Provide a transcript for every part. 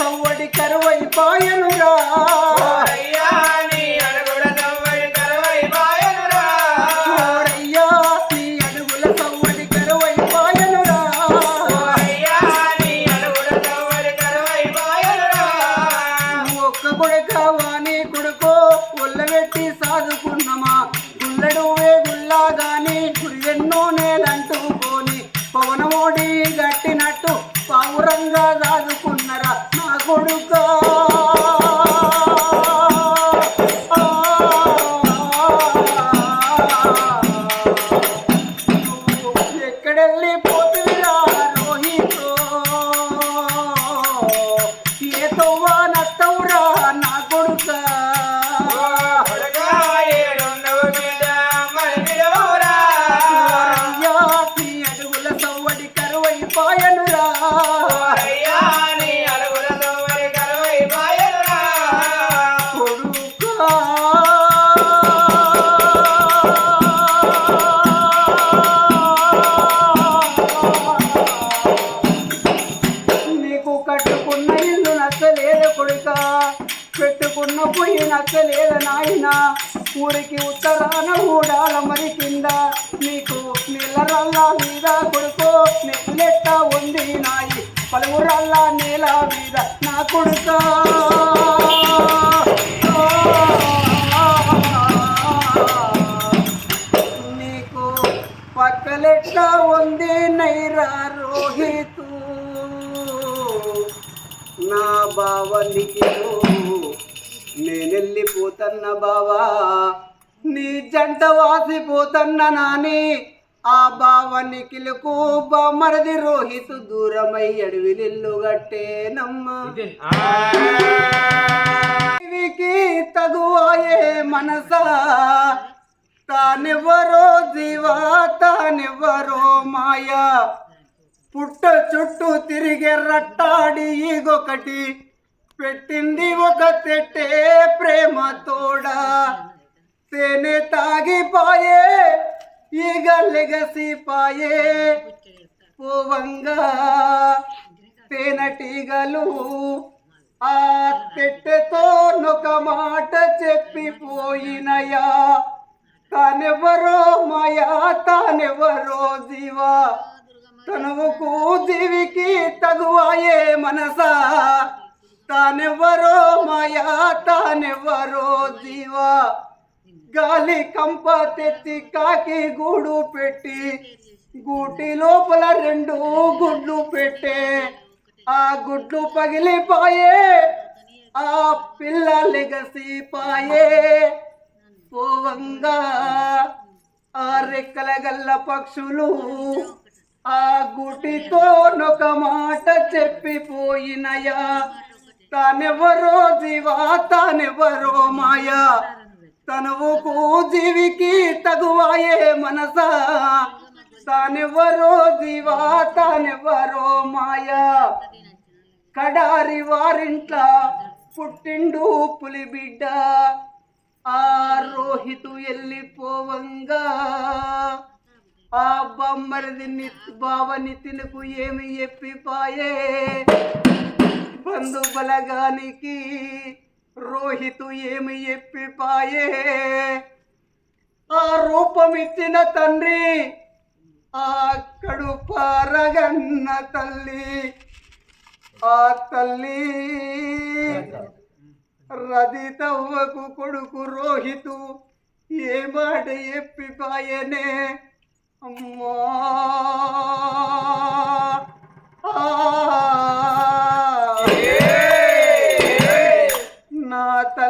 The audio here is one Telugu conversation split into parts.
సవ్వడి కరువైపాయను పెట్టుకున్న నచ్చలేదు నాయన ఊరికి ఉత్తరాన ఊడాల మరి కింద. నీకు నీళ్ళరల్లా మీద కొడుకో నెక్కులెట్ట ఉంది నాయి. పలువురల్లా నేల మీద నా కొడుక. నీకు పక్కలెట్ట ఉంది నైరా రోహితు? నా బావనికి నేనెళ్ళిపోతన్న బావా నీ జంట వాసిపోతన్న నాని ఆ బావని కిలుకు బామరది రోహితు దూరమై అడవిలిల్లు గట్టేనమ్మ తగువాయే మనసా తానెవ్వరో జీవా తానెవ్వరో మాయా. పుట్ట చుట్టూ తిరిగే రట్టాడి ఈగొకటి పెట్టింది ఒక తెట్టే ప్రేమ తోడా. తేనె తాగిపాయే ఈగ లెగసిపాయే పోవంగా. తేనెటీగలు ఆ తెట్టెతో నొక మాట చెప్పిపోయినయా తానెవరో మాయా తానెవరో జీవా. తనువుకు జీవికి తగువాయే మనసా. తానెవరో మాయా తానెవరో జీవా. గాలి కంప తెచ్చి కాకి గూడు పెట్టి గూటి లోపల రెండు గుడ్లు పెట్టే. ఆ గుడ్లు పగిలిపాయే ఆ పిల్ల లెగసిపాయే పోవంగా ఆ రెక్కల గల్ల పక్షులు ఆ గుటితో నొక మాట చెప్పిపోయినయా. తానెవరో జీవా తానెవరో మాయా? తనువుకు జీవికి తగువాయే మనసా? తానెవరో జీవా తానెవరో మాయా? కడారి వారింట్ల పుట్టిండు పులి బిడ్డ ఆ రోహితు వెళ్ళిపోవంగా ఆ బొమ్మరిది నిత్ బావ తినకు ఏమి ఎప్పిపాయే? బంధు బలగానికి రోహితు ఏమి చెప్పిపాయే ఆ రూపమిచ్చిన తండ్రి ఆ కడుపారగన్న తల్లి ఆ తల్లి రదితవ్వకు కొడుకు రోహితు ఏ మాట ఎప్పిపాయనే అమ్మా ఆ.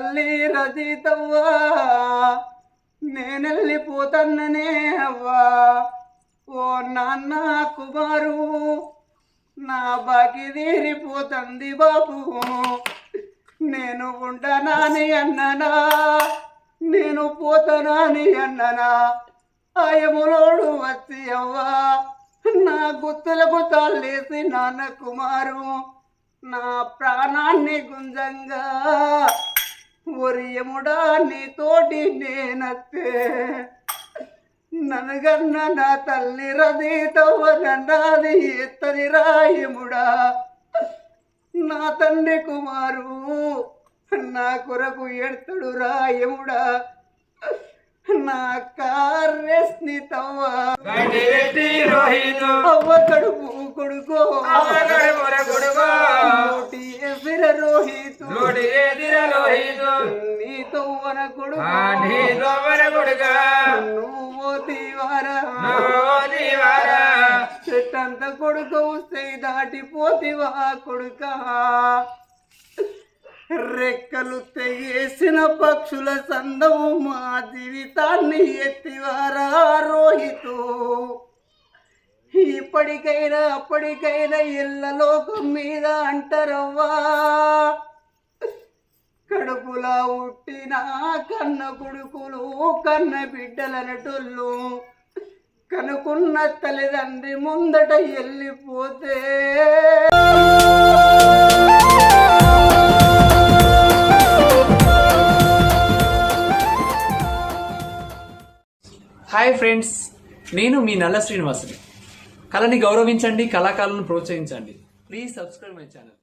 తల్లి రజితవ్వా నేనెళ్ళిపోతన్ననే అవ్వా. ఓ నాన్న కుమారు నా బాకి తీరిపోతుంది బాబు. నేను ఉండనాని అన్ననా నేను పోతనాని అన్ననా. ఆయములోడు వచ్చి అవ్వా నా గుత్తులకు తల్లేసి నాన్న కుమారు నా ప్రాణాన్ని గుంజంగా ఒరియముడా నీతోటి నేనత్తే. ననగన్న నా తల్లి రదీతవ్వ నన్నాది ఎత్తని రాయముడా. నా తండ్రి కుమారు నా కొరకు ఎడతడు రాయముడా. నా కార్యస్ని తవ్వ గడ్డి పెట్టి రోహితు అవ్వ కడుపు కొడుకో రోహితు. తవ్వన కొడుకు ఆ నీ దొవ్వర కొడుక నువ్వు తీవారా దీవారా. చెట్టంత కొడుకు వస్తే దాటిపోతివా కొడుక. రెక్కలు తెగేసిన పక్షుల సందము మా జీవితాన్ని ఎత్తివారా రోహితు. ఇప్పటికైనా అప్పటికైనా ఇళ్ళ లోకం మీద అంటారవ్వా. కడుపులా ఉట్టిన కన్న కొడుకులు కన్న బిడ్డలనటోళ్ళు కనుకున్న తల్లిదండ్రి ముందట వెళ్ళిపోతే హాయ్ ఫ్రెండ్స్ నేను మీ నల్ల శ్రీనివాసుని. కళని గౌరవించండి కళాకారులను ప్రోత్సహించండి. Please subscribe my channel